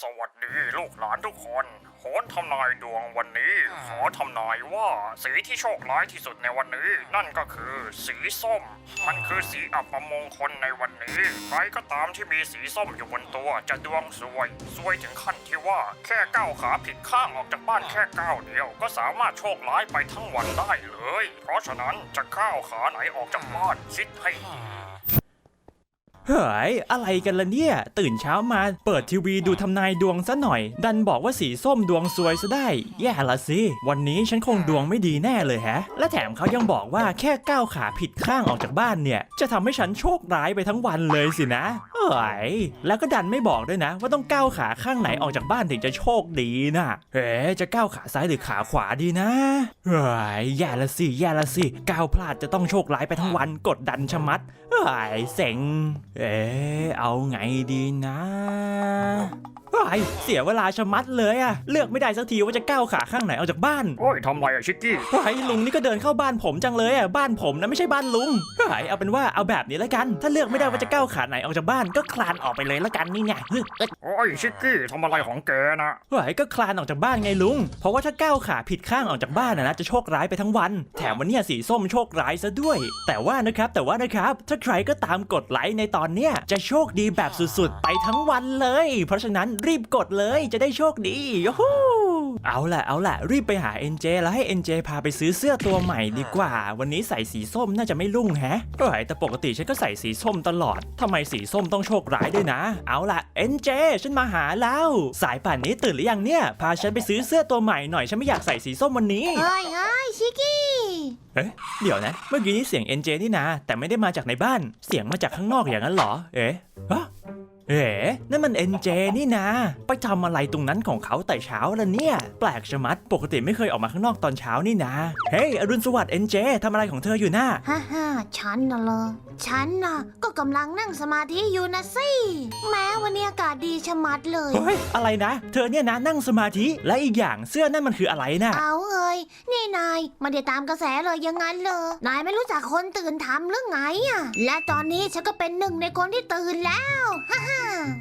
สวัสดีลูกหลานทุกคนโหนทำนายดวงวันนี้ ขอทำนายว่าสีที่โชคร้ายที่สุดในวันนี้ นั่นก็คือสีส้ม มันคือสีอับมงคลในวันนี้ ใครก็ตามที่มีสีส้มอยู่บนตัวจะดวงซวยซวยถึงขั้นที่ว่าแค่ก้าวขาผิดข้างออกจากบ้านแค่ก้าวเดียว ก็สามารถโชคร้ายไปทั้งวันได้เลย เพราะฉะนั้นจะก้าวขาไหนออกจากบ้านคิดให้ดี เฮ้ยอะไรกันล่ะเนี่ย ตื่นเช้ามา เปิดทีวีดูทำนายดวงซะหน่อย ดันบอกว่าสีส้มดวงซวยซะได้ แย่ละสิ วันนี้ฉันคงดวงไม่ดีแน่เลยแฮะ และแถมเขายังบอกว่าแค่ก้าวขาผิดข้างออกจากบ้านเนี่ย จะทำให้ฉันโชคร้ายไปทั้งวันเลยสินะเฮ้ยแล้วก็ดันไม่บอกด้วยนะ ว่าต้องก้าวขาข้างไหนออกจากบ้านถึงจะโชคดีนะเฮ้จะก้าวขาซ้ายหรือขาขวาดีนะเฮ้ยแย่ละสิแย่ละสิก้าวพลาดจะต้องโชคร้ายไปทั้งวันกดดันชะมัดเฮ้ยเซ็งเอ๊ะเอาไงดีนะเฮ้ยเสียเวลาชะมัดเลยอะเลือกไม่ได้สักทีว่าจะก้าวขาข้างไหนออกจากบ้านโอ้ยทำไรอะชิกกี้เฮ้ยลุงนี่ก็เดินเข้าบ้านผมจังเลยอะบ้านผมนะไม่ใช่บ้านลุงเฮ้ยเอาเป็นว่าเอาแบบนี้แล้วกัน ถ้าเลือกไม่ได้ว่าจะก้าวขาไหนออกจากบ้านก็คลานออกไปเลยแล้วกันนี่ไงเฮ้ยเอ้ยโอ้ยชิกกี้ทำอะไรของแกนะเฮ้ยก็คลานออกจากบ้านไงลุง เพราะว่าถ้าก้าวขาผิดข้างออกจากบ้านนะนะจะโชคร้ายไปทั้งวัน แถมวันเนี้ยสีส้มโชคร้ายซะด้วย แต่ว่านะครับแต่ว่านะครับถ้าใครก็ตามกดไลค์ในตอนเนี้ยจะโชคดีแบบสุดๆ ไปทั้งวันเลย เพราะฉะนั้นรีบกดเลยจะได้โชคดียูฮูเอาล่ะเอาล่ะรีบไปหา NJ แล้วให้ NJ พาไปซื้อเสื้อตัวใหม่ดีกว่า วันนี้ใส่สีส้มน่าจะไม่รุ่งแฮะเฮ้ยแต่ปกติฉันก็ใส่สีส้มตลอดทำไมสีส้มต้องโชคร้ายด้วยนะ เอาล่ะ NJ ฉันมาหาแล้ว สายป่านนี้ตื่นหรือยังเนี่ย พาฉันไปซื้อเสื้อตัวใหม่หน่อยฉันไม่อยากใส่สีส้มวันนี้ เฮ้ยเฮ้ยชิกกี้เอ๊ะเดี๋ยวนะ เมื่อกี้นี่เสียง NJ นี่นะ แต่ไม่ได้มาจากในบ้าน เสียงมาจากข้างนอกอย่างนั้นเหรอ เอ๊ะฮะ เอ๊ะนั่นมัน NJ นี่นะ ไปทำอะไรตรงนั้นของเขาแต่เช้าล่ะเนี่ย แปลกชะมัด ปกติไม่เคยออกมาข้างนอกตอนเช้านี่นะ เฮ้ย อรุณสวัสดิ์ NJ ทำอะไรของเธออยู่น่ะฮ่าฮ่าฉันน่ะเหรอฉันน่ะก็กำลังนั่งสมาธิอยู่นะสิ แม้วันนี้อากาศดีชะมัดเลย เฮ้ย อะไรนะ เธอเนี่ยนะนั่งสมาธิ และอีกอย่างเสื้อนั่นมันคืออะไรน่ะเอาเอ้ยนี่นายไมาเดี๋ยวตามกระแสเลยอยังงั้นเลย นายไม่รู้จักคนตื่นทำหรือไงอะ และตอนนี้ฉันก็เป็นหนึ่งในคนที่ตื่นแล้วฮ่าฮ่า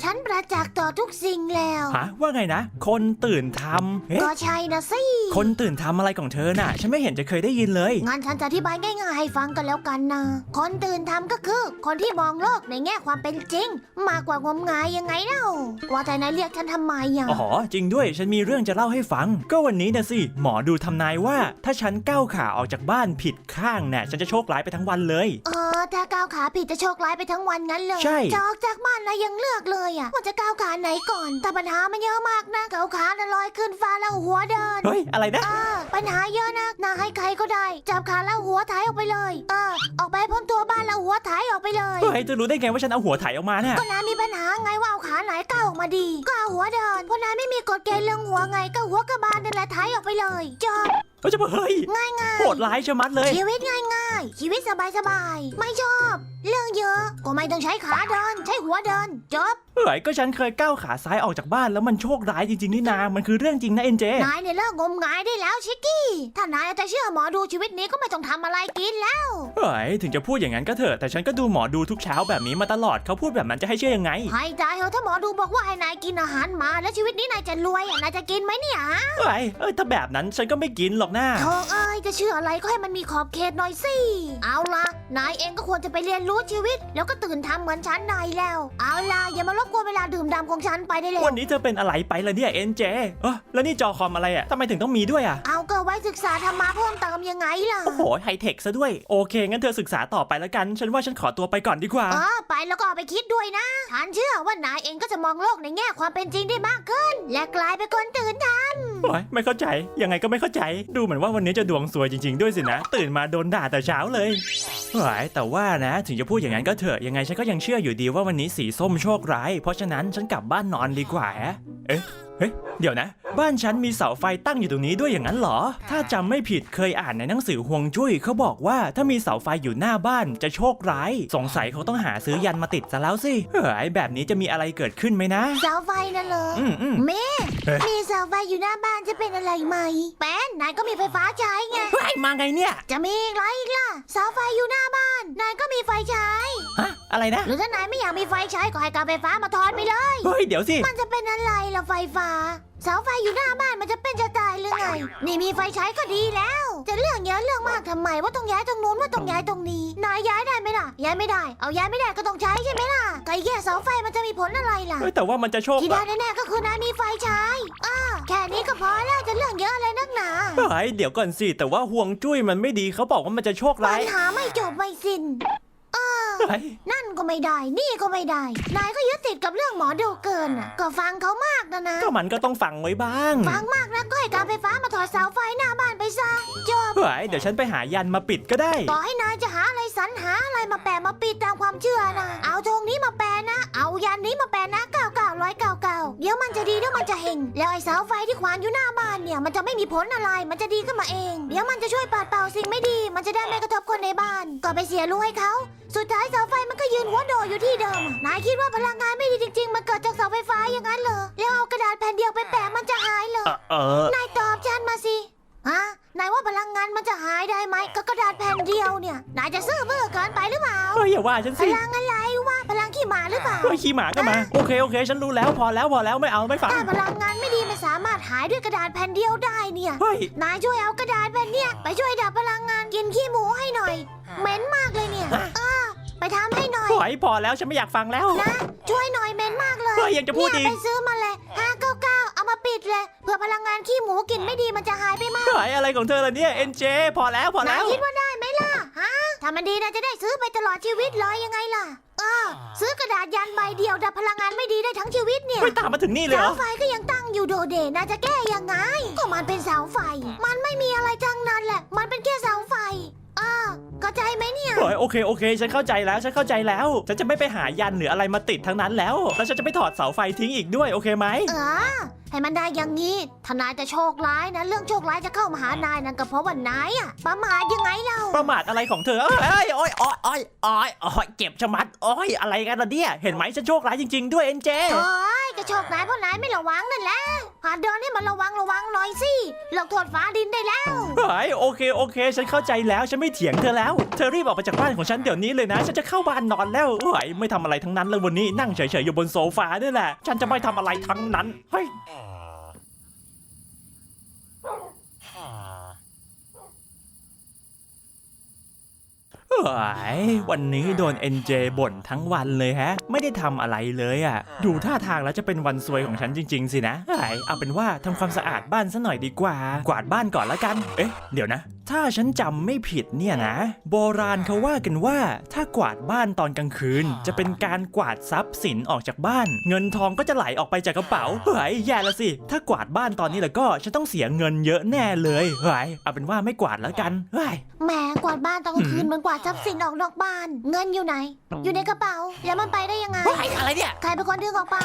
ฉันประจักษ์ต่อทุกสิ่งแล้ว ฮะว่าไงนะ คนตื่นทำเอ๊ะก็ใช่นะสิ คนตื่นทำอะไรของเธอน่ะ ฉันไม่เห็นจะเคยได้ยินเลย งั้นฉันจะอธิบายง่ายๆให้ฟังกันแล้วกันนะ คนตื่นทำก็คือ คนที่มองโลกในแง่ความเป็นจริง มากกว่างมงายยังไงเล่าว่าแต่นายเรียกฉันทำไมอะอ๋อจริงด้วยฉันมีเรื่องจะเล่าให้ฟัง ก็วันนี้นะสิ หมอดูทำนายว่า ถ้าฉันก้าวขาออกจากบ้านผิดข้างเนี่ยฉันจะโชคร้ายไปทั้งวันเลย เออถ้าก้าวขาผิดจะโชคร้ายไปทั้งวันงั้นเลยใช่ จะออกจากบ้านแล้วยังเลือกเลยอะว่าจะก้าวขาไหนก่อน แต่ปัญหามันเยอะมากนะก้าวขาน่ะลอยขึ้นฟ้าแล้วหัวเดิน เฮ้ย อะไรนะ เออปัญหาเยอะนะนาให้ใครก็ได้ จับขาแล้วหัวถ่ายออกไปเลย เออ ออกไปพ้นตัวบ้านแล้วหัวถ่ายออกไปเลย เฮ้ย จะรู้ได้ไงว่าฉันเอาหัวไถออกมาเนี่ยก็นายมีปัญหาไงว่าเอาขาไหนก้าวออกมาดี ก็เอาหัวเดินเพราะนายไม่มีกฎเกณฑ์เรื่องหัวไงก็หัวกระบาลนั่นแหละถ่ายออกไปเลยจบ เฮ้ยจะบอกเฮ้ยง่ายง่ายโหดร้ายชะมัดเลย ชีวิตง่ายง่ายๆชีวิตสบายสบายๆไม่ชอบ เรื่องเยอะ ก็ไม่ต้องใช้ขาเดิน ใช้หัวเดินจบเฮ้ยก็ฉันเคยก้าวขาซ้ายออกจากบ้านแล้วมันโชคร้ายจริงๆนี่นา มันคือเรื่องจริงนะเอ็นเจ นายเนี่ยเลิกงมงายได้แล้วชิกกี้ ถ้านายเอาแต่เชื่อหมอดูชีวิตนี้ก็ไม่ต้องทำอะไรกินแล้ว เฮ้ยถึงจะพูดอย่างนั้นก็เถอะ แต่ฉันก็ดูหมอดูทุกเช้าแบบนี้มาตลอดเขาพูดแบบนั้นจะให้เชื่อยังไงให้ตายเหอะถ้าหมอดูบอกว่าให้นายกินอาหารหมา แล้วชีวิตนี้นายจะรวยอะนายจะกินไหมเนี่ยฮะเฮ้ยเอ้ยถ้าแบบนั้นฉันก็ไม่กินหรอกนะโธ่เอ้ยจะเชื่ออะไรก็ให้มันมีขอบเขตหน่อยสิ เอาล่ะ นายเองก็ควรจะไปเรียนรู้ชีวิต แล้วก็ตื่นทำเหมือนฉันนายแล้ว เอาล่ะอย่ามารบกวนเวลาดื่มด่ำของฉันไปได้เลยวันนี้เธอเป็นอะไรไปล่ะเนี่ยเอ็นเจเออแล้วนี่จอคอมอะไรอะทำไมถึงต้องมีด้วยอะเอาก็ไว้ศึกษาธรรมะเพิ่มเติมยังไงล่ะโอ้โหไฮเทคซะด้วยโอเค งั้นเธอศึกษาต่อไปแล้วกัน ฉันว่าฉันขอตัวไปก่อนดีกว่า เออไปแล้วก็เอาไปคิดด้วยนะฉันเชื่อว่านายเองก็จะมองโลกในแง่ความเป็นจริงได้มากขึ้น และกลายเป็นคนตื่นท โอ้ยไม่เข้าใจ ยังไงก็ไม่เข้าใจ ดูเหมือนว่าวันนี้จะดวงสวยจริง ๆ ด้วยสินะ ตื่นมาโดนด่าแต่เช้าเลยโอ้ยแต่ว่านะ ถึงจะพูดอย่างนั้นก็เถอะ ยังไงฉันก็ยังเชื่ออยู่ดีว่าวันนี้สีส้มโชคร้าย เพราะฉะนั้นฉันกลับบ้านนอนดีกว่าฮะเอ๊ะ เฮ้ย เดี๋ยวนะ บ้านฉันมีเสาไฟตั้งอยู่ตรงนี้ด้วยอย่างนั้นเหรอ ถ้าจำไม่ผิดเคยอ่านในหนังสือฮวงจุ้ยเขาบอกว่าถ้ามีเสาไฟอยู่หน้าบ้านจะโชคร้าย สงสัยเขาต้องหาซื้อยันมาติดซะแล้วสิเฮ้ยแบบนี้จะมีอะไรเกิดขึ้นไหมนะำเสาไฟนั่นเลยอืมอืมเมเอ๊ะ มีเสาไฟอยู่หน้าบ้านจะเป็นอะไรไหมแป้นนายก็มีไฟฟ้าใช้ไง เฮ้ยมาไงเนี่ยจะมีอะไรอีกล่ะเสาไฟอยู่หน้าบ้าน นายก็มีไฟใช้ ฮะอะไรนะหรือถ้านายไม่อยากมีไฟใช้ก็ให้การไฟฟ้ามาทอนไปเลย เฮ้ยเดี๋ยวสิ มันจะเป็นอะไรล่ะไฟฟ้าเสาไฟอยู่หน้าบ้านมันจะเป็นจะตายหรือไง นี่มีไฟใช้ก็ดีแล้ว จะเรื่องเยอะเรื่องมากทำไมว่าต้องย้ายตรงนู้นว่าต้องย้ายตรงนี้นายย้ายได้ไหมล่ะ ย้ายไม่ได้ เอาย้ายไม่ได้ก็ต้องใช้ใช่ไหมล่ะไก่แย่เสาไฟมันจะมีผลอะไรล่ะ เฮ้ยแต่ว่ามันจะโชคที่ได้แน่ๆก็คือนายมีไฟใช้อ่าแค่นี้ก็พอแล้วจะเรื่องเยอะอะไรนักหนาเฮ้ยเดี๋ยวก่อนสิแต่ว่าห่วงจุ้ยมันไม่ดีเขาบอกว่ามันจะโชคปัร้าย ญหาไม่จบไม่สิ้น เฮ้ยนั่นก็ไม่ได้ นี่ก็ไม่ได้ นายก็ยึดติดกับเรื่องหมอดูเกินน่ะก็ฟังเขามากนะนะ ก็มันก็ต้องฟังไว้บ้างฟังมากนะก็ให้การไฟฟ้ามาถอดเสาไฟหน้าบ้านไปซะจบเฮ้ยเดี๋ยวฉันไปหายันมาปิดก็ได้ ต่อให้นายจะหาอะไรสรรหาอะไรมาแปะมาปิดตามความเชื่อนะ เอาธงนี้มาแปะนะ เอายันนี้มาแปะนะเก้าเก้า ร้อยเก้าเก้าเดี๋ยวมันจะดีเดี๋ยวมันจะเฮงแล้วไอ้เสาไฟที่ขวางอยู่หน้าบ้านเนี่ยมันจะไม่มีผลอะไรมันจะดีขึ้นมาเอง เดี๋ยวมันจะช่วยปัดเป่าสิ่งไม่ดี มันจะได้ไม่กระทบคนในบ้าน ก็ไปเสียรู้ให้เขา สุดท้ายเสาไฟมันก็ยืนหัวโดดอยู่ที่เดิม นายคิดว่าพลังงานไม่ดีจริง ๆ มันเกิดจากเสาไฟฟ้าอย่างนั้นเหรอแล้วเอากระดาษแผ่นเดียวไปแปะมันจะหายเหรอเออเออ นายตอบฉันมาสิฮะนายว่าพลังงานมันจะหายได้ไหมก็กระดาษแผ่นเดียวเนี่ย นายจะซื่อบื้อเกินไปหรือเปล่า เฮ้ยอย่าว่าฉันพสิ ลังอะไรวะพลัง ขี้หมาหรือเปล่าเฮ้ยขี่หมาก็มา โอเคโอเค ฉันรู้แล้วพอแล้วพอแล้วไม่เอาไม่ฟังถ้าพลังงานไม่ดีมันสามารถหายด้วยกระดาษแผ่นเดียวได้เนี่ยเฮ้ยนายช่วยเอากระดาษแผ่นเนี่ย ไปช่วยดับพลังงานกินขี้หมูให้หน่อยเหม็นมากเลยเนี่ยเออไปทำให้หน่อยเฮ้ยพอแล้วฉันไม่อยากฟังแล้วนะช่วยหน่อยเหม็นมากเลยเฮ้ยยังจะพูดอีกเนี่ยไปซื้อมาเลยห้าเก้าเก้าเอามาปิดเลยเพื่อพลังงานขี้หมูกลินไม่ดีมันจะหายไปมากเฮ้ยอะไรของเธอล่ะเนี่ยเอ็นเจพอแล้วพอแล้นายวคิดว่าได้ไหมล่ะฮะถ้ามันดีนะจะได้ซื้อไปตลอดชีวิตเลยยังไงล่ะ เออ ซื้อกระดาษยันใบเดียวดับพลังงานไม่ดีได้ทั้งชีวิตเนี่ย ไม่ตามมาถึงนี่เลยเหรเสาอไฟก็ยังตั้งอยู่โดดเด่นนะจะแก้ยังไง ก็มันเป็นเสาไฟ มันไม่มีอะไรทั้งนั้นแหละ มันเป็นแค่เสาไฟ เออเข้าใจไหมเนี่ยเฮ้ยโอเคโอเค ฉันเข้าใจแล้วฉันเข้าใจแล้ว ฉันจะไม่ไปหายันหรืออะไรมาติดทั้งนั้นแล้วแล้วฉันจะไม่ถอดเสาไฟทิ้งอีกด้วยโอเคไหมเออให้มันได้อย่างนี้ทนายจะโชคร้ายนะ เรื่องโชคร้ายจะเข้ามาหานายนั่นก็เพราะว่านายอะประมาทยังไงเล่าประมาทอะไรของเธอเอ้ยโอ้ยโอ้ยโอ้ยโอ้ยโอ้ยเจ็บชะมัดโอ้ยอะไรกันล่ะเนี่ยเห็นไหมฉันโชคร้ายจริง ๆ ด้วยเอ็นเจโอ้ย ก็โชคนายเพราะนายไม่ระวังนั่นแหละหาเดินให้มันระวังระวังหน่อยสิหลอกโทษฟ้าดินได้แล้วเฮ้ยโอเคโอเค ฉันเข้าใจแล้วฉันไม่เถียงเธอแล้ว เธอรีบออกไปจากบ้านของฉันเดี๋ยวนี้เลยนะ ฉันจะเข้าบ้านนอนแล้วเฮ้ยไม่ทำอะไรทั้งนั้นเลยวันนี้นั่งเฉยๆอยู่บนโซฟานี่ยแหละ ฉันจะไม่ทำอะไรทั้งนั้นเฮ้ย เฮ้ยวันนี้โดน NJ บ่นทั้งวันเลยฮะ ไม่ได้ทำอะไรเลยอะ ดูท่าทางแล้วจะเป็นวันซวยของฉันจริง ๆ สินะเฮ้ยเอาเป็นว่าทำความสะอาดบ้านซะหน่อยดีกว่า กวาดบ้านก่อนละกัน เอ๊ะ เดี๋ยวนะ ถ้าฉันจำไม่ผิดเนี่ยนะ โบราณเขาว่ากันว่า ถ้ากวาดบ้านตอนกลางคืน จะเป็นการกวาดทรัพย์สินออกจากบ้าน เงินทองก็จะไหลออกไปจากกระเป๋าเฮ้ยแย่ละสิ ถ้ากวาดบ้านตอนนี้แล้วก็ฉันต้องเสียเงินเยอะแน่เลยเฮ้ยเอาเป็นว่าไม่กวาดแล้วกันเฮ้ย แหมกวาดบ้านตอนกลางคืนมันกวาดทรัพย์สินออกนอกบ้าน เงินอยู่ไหน อยู่ในกระเป๋า แล้วมันไปได้ยังไง เฮ้ยอะไรเนี่ย ใครเป็นคนดึงออกไป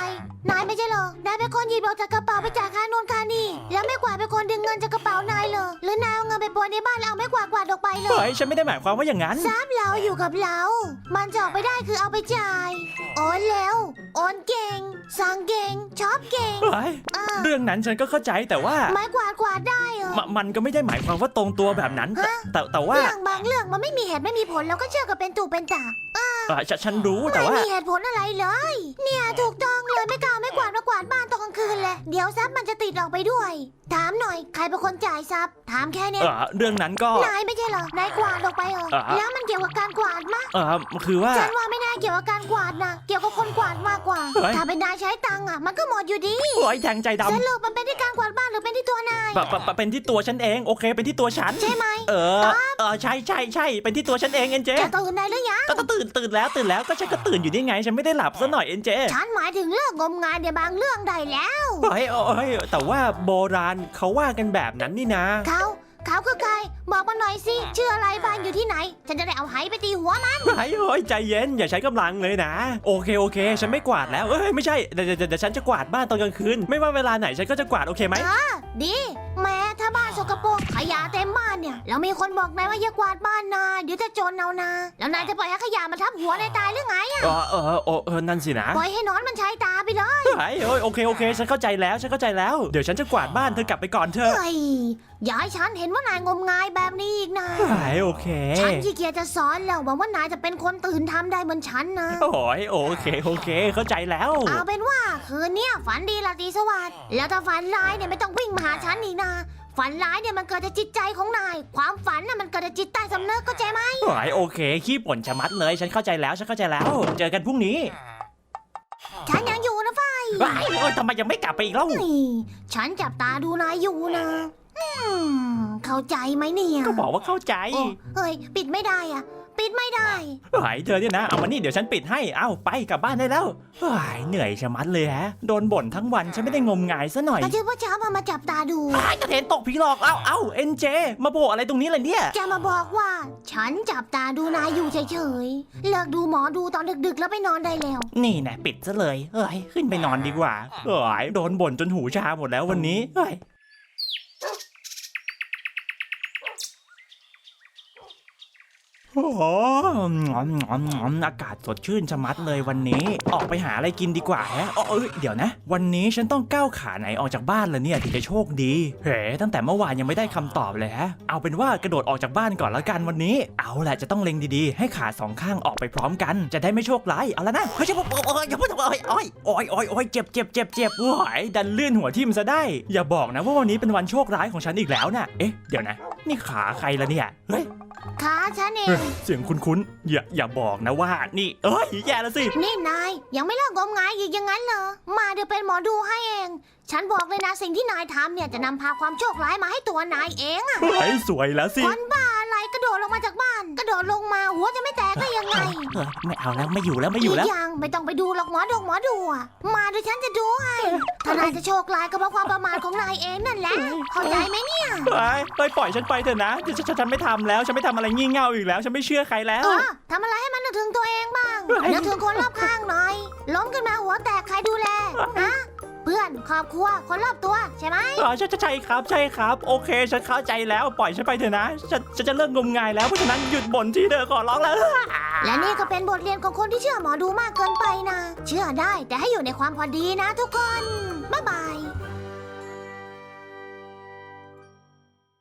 นายไม่ใช่เหรอ นายเป็นคนหยิบออกจากกระเป๋าไปจ่ายค่าโน่นค่านี่ แล้วไม่กวาดเป็นคนดึงเงินจากกระเป๋านายเหรอ หรือนายเอาเงินไปโปรยในบ้านแล้วเอาไม่กวาดกวาดออกไปเลยเฮ้ยฉันไม่ได้หมายความว่าอย่างนั้น ทรัพย์เราอยู่กับเรา มันจะออกไปได้คือเอาไปจ่ายโอนเร็วโอนเก่งสั่งเก่งชอบเก่งเฮ้ยเออเรื่องนั้นฉันก็เข้าใจแต่ว่าไม้กวาดกวาดได้เหรอ มมันก็ไม่ได้หมายความว่าตรงตัวแบบนั้น แต่ฮะ แต่แต่ว่าเรื่องบางเรื่องมันไม่มีเหตุไม่มีผลเราก็เชื่อกันเป็นตู่เป็นตาเอ่อฉนฉันรู้แต่ไม่ว่า มีเหตุผลอะไรเลย เนี่ยถูกต้องเลยไม่กล้าไม่กวาดมากวาดบ้านตอนกลางคืนเลย เดี๋ยวทรัพย์มันจะติดออกไปด้วย ถามหน่อยใครเป็นคนจ่ายทรัพย์ถามแค่เนี้ยเออเรื่องนั้นก็ นายไม่ใช่เหรอนายกวาดออกไปเหรอเอ่อแล้วมันเกี่ยวกับการกวาดมะ เออคือว่า ฉันว่าไม่น่าเกี่ยวกับการกวาดนะเกี่ยวกับคนกวาดมากกว่า เฮ้ย ถ้าเป็นนายใช้ตังค์อะมันก็หมดอยู่ดีโอ้ยแทงใจดสรุปมันเป็นที่การกวาดบ้านหรือเป็นที่ตัวนายำปะปะปะเป็นที่ตัวฉันเอง โอเค เป็นที่ตัวฉัน ใช่ไหมเออ เออ ใช่ใช่ใช่ เป็นที่ตัวฉันเองเอ็นเจแกตื่นได้หรือยังก็ตื่นตื่นแล้วตื่นแล้วก็ฉันก็ตื่นอยู่นี่ไง ฉันไม่ได้หลับซะหน่อยเอ็นเจฉันหมายถึงเรื่องงมงายในบางเรื่องได้แล้ว เฮ้ยเฮ้ยแต่ว่าโบราณเขาว่ากันแบบนั้นนี่นะ เขาเขาคือใคร บอกมาหน่อยสิ ชื่ออะไรบ้านอยู่ที่ไหน ฉันจะได้เอาไหไปตีหัวมันเฮ้ยเฮ้ยใจเย็นอย่าใช้กำลังเลยนะ โอเคโอเค ฉันไม่กวาดแล้วเอ้ยไม่ใช่เดี๋ยวเดี๋ยวเดี๋ยวฉันจะกวาดบ้านตอนกลางคืน ไม่ว่าเวลาไหนฉันก็จะกวาดโอเคไหมเออดี แม้ถ้าบ้านสกปรกขยะเต็มบ้านเนี่ย แล้วมีคนบอกนายว่าอย่ากวาดบ้านนาเดี๋ยวจะจนเอานา แล้วนายจะปล่อยให้ขยะมาทับหัวนายตายหรือไงอะเออเออเออเออนั่นสินะปล่อยให้หนอนมันใช้ตาไปเลย เฮ้ยเอ้ยโอเคโอเค ฉันเข้าใจแล้วฉันเข้าใจแล้ว เดี๋ยวฉันจะกวาดบ้านเธอกลับไปก่อนเถอะ เฮ้ยอย่าให้ฉันเห็นว่านายงมงายแบบนี้อีกนะเฮ้ยโอเคฉันขี้เกียจจะสอนแล้วหวังว่านายจะเป็นคนตื่นทำได้เหมือนฉันนะ โอ้ยโอเคโอเค เข้าใจแล้ว เอาเป็นว่าคืนเนี้ยฝันดีราตรีสวัสดิ์แล้วถ้าฝันร้ายเนี่ยไม่ต้องวิ่งมาหาฉันอีกนะ ฝันร้ายเนี่ยมันเกิดจากจิตใจของนาย ความฝันน่ะมันเกิดจากจิตใต้สำนึกก็ใจไหมโอ้ยโอเค ขี้ป่นชะมัดเลย ฉันเข้าใจแล้ว ฉันเข้าใจแล้ว เจอกันพรุ่งนี้ฉันยังอยู่นะฟ้ายว้ายโอ้ยทำไมยังไม่กลับไปอีกแล้วนี่ฉันจับตาดูนายอยู่นะ อืมเข้าใจไหมเนี่ยก็บอกว่าเข้าใจโอ้เฮ้ย ปิดไม่ได้อะปิดไม่ได้เฮ้ยเธอเนี่ยนะ เอามานี่เดี๋ยวฉันปิดให้ เอาไปกลับบ้านได้แล้วเฮ้ยเหนื่อยชะมัดเลยฮะ โดนบ่นทั้งวันฉันไม่ได้งมงายซะหน่อยก็ชื่อว่าเช้ามามาจับตาดูไอ้กระเทนตกผีหลอก เอาเอาเอ็นเจ มาโบกอะไรตรงนี้เลยเนี่ย จะมาบอกว่า ฉันจับตาดูนายอยู่เฉยๆ เลิกดูหมอดูตอนดึกๆ แล้วไปนอนได้แล้ว นี่นะปิดซะเลยเฮ้ยขึ้นไปนอนดีกว่าเฮ้ยโดนบ่นจนหูชาหมดแล้ววันนี้เฮ้ย โอ้โหงอมงอมงออากาศสดชื่นชะมัดเลยวันนี้ ออกไปหาอะไรกินดีกว่าแฮะอ๋อเอ้ยเดี๋ยวนะ วันนี้ฉันต้องก้าวขาไหนออกจากบ้านละเนี่ยถึงจะโชคดีเฮ้ตั้งแต่เมื่อวานยังไม่ได้คำตอบเลยฮะ เอาเป็นว่ากระโดดออกจากบ้านก่อนแล้วกันวันนี้ เอาแหละจะต้องเล็งดีๆ ให้ขาสองข้างออกไปพร้อมกัน จะได้ไม่โชคร้ายเอาละนะเฮ้ยอย่าพูดโอ้ยอย่าพูดโอ้ยโอ้ยโอ้ยโอ้ยโอ้ยเจ็บเจ็บเจ็บเจ็บโอ้ยดันลื่นหัวทิ่มซะได้ อย่าบอกนะว่าวันนี้เป็นวันโชคร้ายของฉันอีกแล้วน่ะเอ๊ะเดี๋ยวนะ นี่ขาใครละเนี่ย เฮ้ย ขาฉันเอเฮ้งยเสียงคุ้นๆ อย่าอย่าบอกนะว่า นี่ เอ้ย แย่แล้วสิ นี่นาย ยังไม่เลิกงมงายอีกอย่างนั้นเหรอ มาเดี๋ยวเป็นหมอดูให้เอง ฉันบอกเลยนะสิ่งที่นายทำเนี่ยจะนำพาความโชคร้ายมาให้ตัวนายเองอะเฮ้ย สวยแล้วสิ คนบ้าอะไรกระ โดดลงมาจากบ้าน กระโดดลงมาหัวจะไม่แตกได้ยังไงเออไม่เอาแล้วไม่อยู่แล้วไม่อยู่แล้วกอย่างไม่ต้องไปดูหรอกหมอดงหมอดูอะมาเดี๋ยวฉันจะดูให้ถ้านายจะโชคร้ายก็เพราะความประมาทของนายเองนั่นแหละเข้าใจไหมเนี่ยเฮ้ยเฮ้ยปล่อยฉันไปเถอะนะฉันฉันฉันไม่ทำแล้ว ฉันไม่ทำอะไรงี่เง่าอีกแล้ว ฉันไม่เชื่อใครแล้ว เออทำอะไรให้มันนึกถึงตัวเองบ้างเฮ้ยนึกถึงคนรอบข้างหน่อย ล้มขึ้นมาหัวแตกใครดูแลฮะเพื่ อนครอบครัวคนรอบตัวใช่ไหมอ๋อใช่ใช่ใช่ครับใช่ครับ โอเคฉันเข้าใจแล้วปล่อยฉันไปเถอะนะฉันฉันจะเลิกงมงายแล้วเพราะฉะนั้นหยุดบ่นที่เธอขอร้องแล้ว และนี่ก็เป็นบทเรียนของคนที่เชื่อหมอดูมากเกินไปนะ เชื่อได้แต่ให้อยู่ในความพอดีนะทุกคนบ๊ายบาย